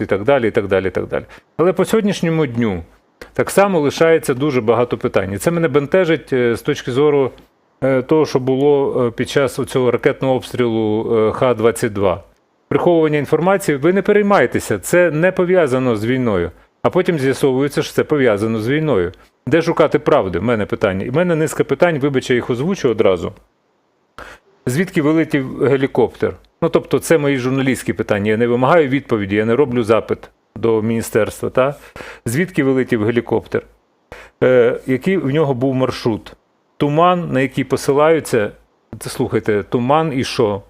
і так далі. і так далі, і так далі. Але по сьогоднішньому дню так само лишається дуже багато питань. І це мене бентежить е, з точки зору е, того, що було е, під час цього ракетного обстрілу е, Х-22. Приховування інформації, ви не переймайтеся, це не пов'язано з війною. А потім з'ясовується, що це пов'язано з війною. Де шукати правди? У мене питання. І в мене низка питань, вибач, я їх озвучу одразу. Звідки вилетів гелікоптер? Ну, тобто, це мої журналістські питання. Я не вимагаю відповіді, я не роблю запит до міністерства. Та? Звідки вилетів гелікоптер? Е, який в нього був маршрут? Туман, на який посилаються, це слухайте, туман і що?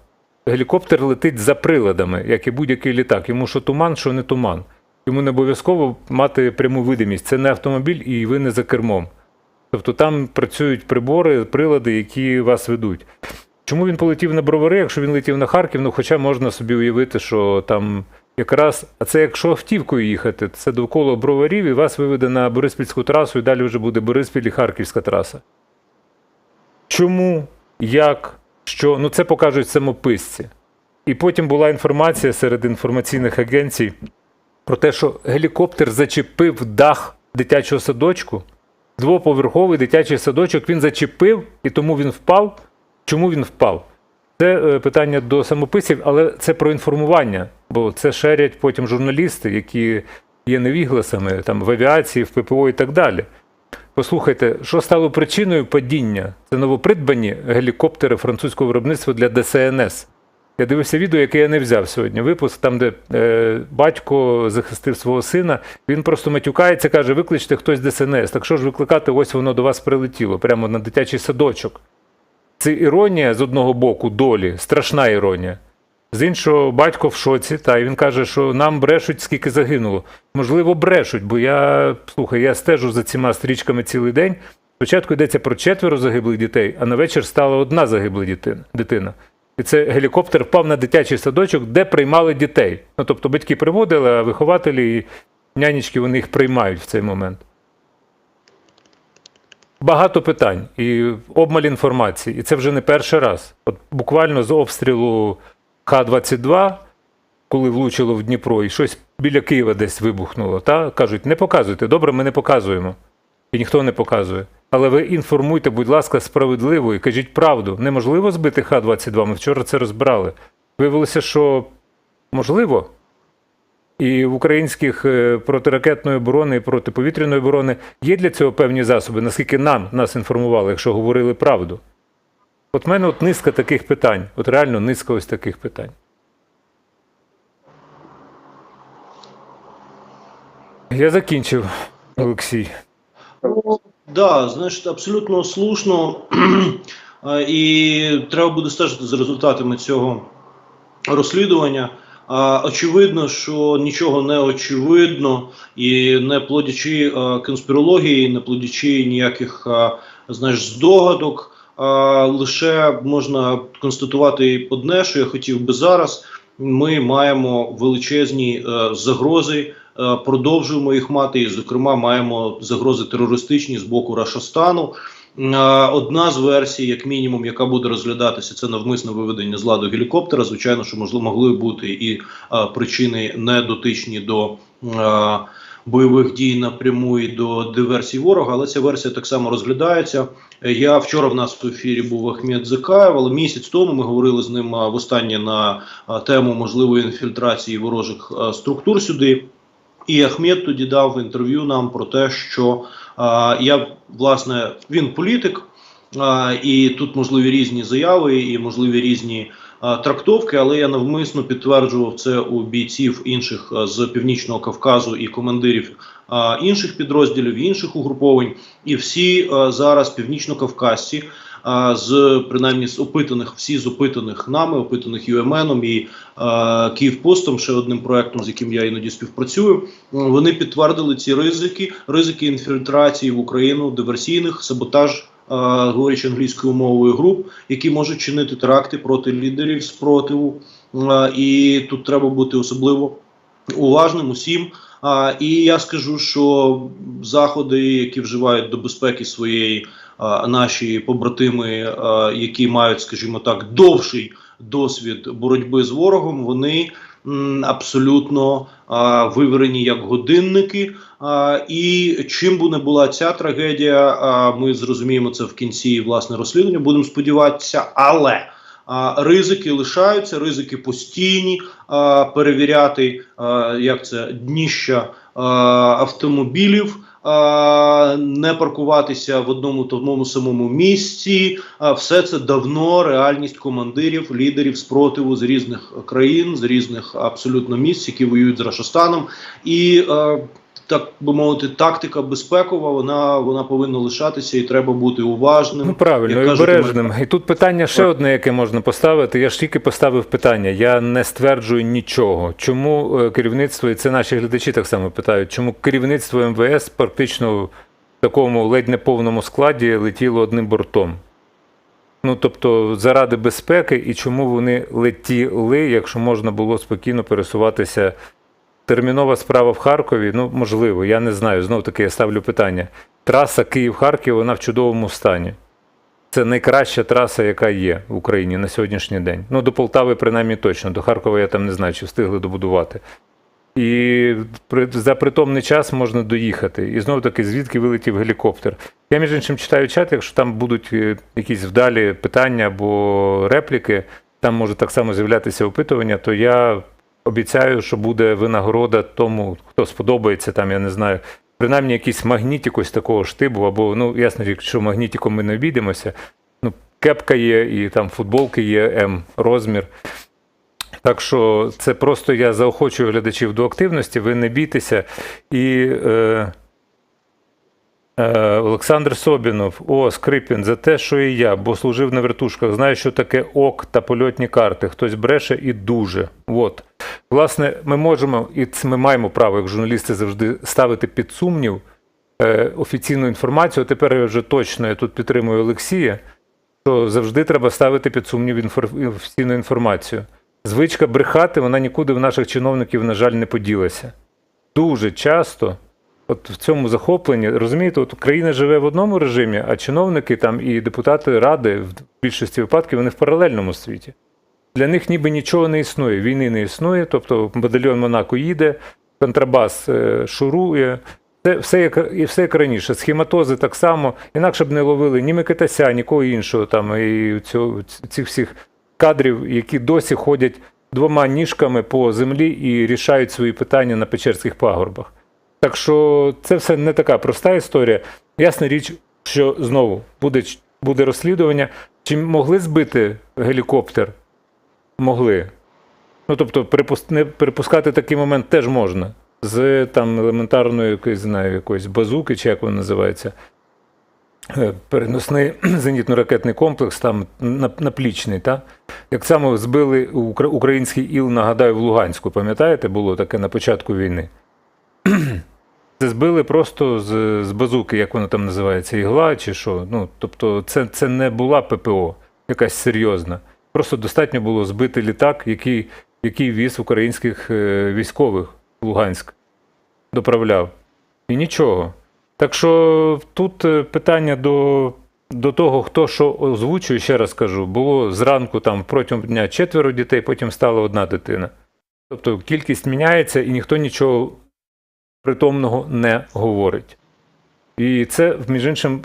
Гелікоптер летить за приладами, як і будь-який літак. Йому що туман, що не туман. Йому не обов'язково мати пряму видимість. Це не автомобіль, і ви не за кермом. Тобто там працюють прибори, прилади, які вас ведуть. Чому він полетів на бровари, якщо він летів на Харків, ну хоча можна собі уявити, що там якраз, а це якщо автівкою їхати, це довкола броварів і вас виведе на Бориспільську трасу, і далі вже буде Бориспіль і Харківська траса. Чому, як, що? Ну це покажуть самописці. І потім була інформація серед інформаційних агенцій про те, що гелікоптер зачепив дах дитячого садочку, двоповерховий дитячий садочок він зачепив, і тому він впав. Чому він впав? Це е, питання до самописів, але це про інформування, бо це шерять потім журналісти, які є невігласами там, в авіації, в ППО і так далі. Послухайте, що стало причиною падіння? Це новопридбані гелікоптери французького виробництва для ДСНС. Я дивився відео, яке я не взяв сьогодні. Випуск, там, де е, батько захистив свого сина. Він просто матюкається, каже: викличте хтось ДСНС. Так що ж викликати, ось воно до вас прилетіло, прямо на дитячий садочок. Це іронія з одного боку долі, страшна іронія. З іншого, батько в шоці, та і він каже, що нам брешуть, скільки загинуло. Можливо, брешуть, бо я слухай, я стежу за цими стрічками цілий день. Спочатку йдеться про четверо загиблих дітей, а на вечір стала одна загибла дитина. І це гелікоптер впав на дитячий садочок, де приймали дітей. Ну тобто батьки приводили, а вихователі і нянечки вони їх приймають в цей момент. Багато питань і обмаль інформації. І це вже не перший раз. От буквально з обстрілу Х-22, коли влучило в Дніпро, і щось біля Києва десь вибухнуло. Та? Кажуть, не показуйте. Добре, ми не показуємо. І ніхто не показує. Але ви інформуйте, будь ласка, справедливо і кажіть правду. Неможливо збити Х-22. Ми вчора це розбирали. Виявилося, що можливо. І в українських е, протиракетної оборони і протиповітряної оборони є для цього певні засоби, наскільки нам нас інформували, якщо говорили правду. От в мене от низка таких питань, от реально низка ось таких питань. Я закінчив, Олексій. Ну, да, значить, абсолютно слушно. І треба буде стежити за результатами цього розслідування. Очевидно, що нічого не очевидно, і не плодячи конспірології, не плодячи ніяких знаєш, здогадок. Лише можна констатувати одне, що я хотів би зараз. Ми маємо величезні е, загрози, е, продовжуємо їх мати. І, зокрема, маємо загрози терористичні з боку Рашостану. Одна з версій, як мінімум, яка буде розглядатися, це навмисне виведення з ладу гелікоптера. Звичайно, що можливо могли бути і е, причини не дотичні до е, бойових дій напряму і до диверсій ворога, але ця версія так само розглядається. Я вчора в нас в ефірі був Ахмед Закаєв, але місяць тому ми говорили з ним е, востаннє на е, тему можливої інфільтрації ворожих структур сюди. І Ахмед тоді дав інтерв'ю нам про те, що я власне він політик, і тут можливі різні заяви, і можливі різні трактовки. Але я навмисно підтверджував це у бійців інших з північного Кавказу і командирів інших підрозділів, інших угруповань. І всі зараз північно-кавказці. З принаймні з опитаних, всі з опитаних нами, опитаних ЮМНом і е, Київпостом, ще одним проектом, з яким я іноді співпрацюю. Вони підтвердили ці ризики, ризики інфільтрації в Україну, диверсійних, саботаж, говорячи англійською мовою груп, які можуть чинити теракти проти лідерів спротиву. І тут треба бути особливо уважним усім. І я скажу, що заходи, які вживають до безпеки своєї, наші побратими, які мають, скажімо так, довший досвід боротьби з ворогом, вони абсолютно а, вивірені як годинники. І чим би не була ця трагедія, ми зрозуміємо це в кінці власне розслідування. Будемо сподіватися, але ризики лишаються, ризики постійні. Перевіряти як це дніща автомобілів. А, Не паркуватися в одному тому самому місці, а все це давно реальність командирів, лідерів спротиву з різних країн, з різних абсолютно місць, які воюють з Рашистаном. і е, так би мовити, тактика безпекова, вона вона повинна лишатися, і треба бути уважним. Ну правильно, і обережним. І тут питання ще одне, яке можна поставити. Я ж тільки поставив питання. Я не стверджую нічого. Чому е, керівництво, і це наші глядачі так само питають, чому керівництво МВС практично в такому ледь не повному складі летіло одним бортом? Ну, тобто, заради безпеки, і чому вони летіли, якщо можна було спокійно пересуватися. Термінова справа в Харкові, ну можливо, я не знаю. Знов таки я ставлю питання. Траса Київ-Харків, вона в чудовому стані. Це найкраща траса, яка є в Україні на сьогоднішній день. Ну, до Полтави, принаймні, точно. До Харкова я там не знаю, чи встигли добудувати. І за притомний час можна доїхати. І знову таки, звідки вилетів гелікоптер. Я, між іншим, читаю чат, якщо там будуть е, якісь вдалі питання або репліки, там може так само з'являтися опитування, то я обіцяю, що буде винагорода тому, хто сподобається, там, я не знаю, принаймні якийсь магнітик ось такого штибу, або, ну, ясно, якщо магнітиком ми не обійдемося, ну, кепка є, і там футболки є, М розмір. Так що це просто я заохочую глядачів до активності, ви не бійтеся. І е, Олександр Собінов, о, Скрипін, за те, що і я, бо служив на вертушках, знаю, що таке ок та польотні карти. Хтось бреше і дуже. От. Власне, ми можемо, і ми маємо право, як журналісти, завжди ставити під сумнів е, офіційну інформацію. Тепер я вже точно я тут підтримую Олексія, що завжди треба ставити під сумнів інфор- офіційну інформацію. Звичка брехати, вона нікуди в наших чиновників, на жаль, не поділася. Дуже часто, от в цьому захопленні, розумієте, от країна живе в одному режимі, а чиновники там і депутати ради в більшості випадків вони в паралельному світі. Для них ніби нічого не існує, війни не існує, тобто батальйон Монако їде, контрабас е, шурує. Це все як і все як раніше. Схематози так само, інакше б не ловили ні Микитася, нікого іншого там і цього, цих всіх кадрів, які досі ходять двома ніжками по землі і рішають свої питання на Печерських пагорбах. Так що це все не така проста історія. Ясна річ, що знову буде, буде розслідування. Чи могли збити гелікоптер? Могли. Ну, тобто, припус- не припускати такий момент теж можна. З там елементарної якоїсь, знаю, якоїсь базуки, чи як воно називається. Е, Переносний зенітно-ракетний комплекс, там наплічний, та? як само збили український іл, нагадаю, в Луганську, пам'ятаєте, було таке на початку війни. Це збили просто з, з базуки, як воно там називається, ігла чи що. Ну, тобто, це, це не була ППО якась серйозна. Просто достатньо було збити літак, який, який віз українських е, військових в Луганськ, доправляв. І нічого. Так що тут е, питання до, до того, хто що озвучує, ще раз кажу, було зранку там протягом дня четверо дітей, потім стала одна дитина. Тобто кількість міняється і ніхто нічого притомного не говорить. І це, між іншим,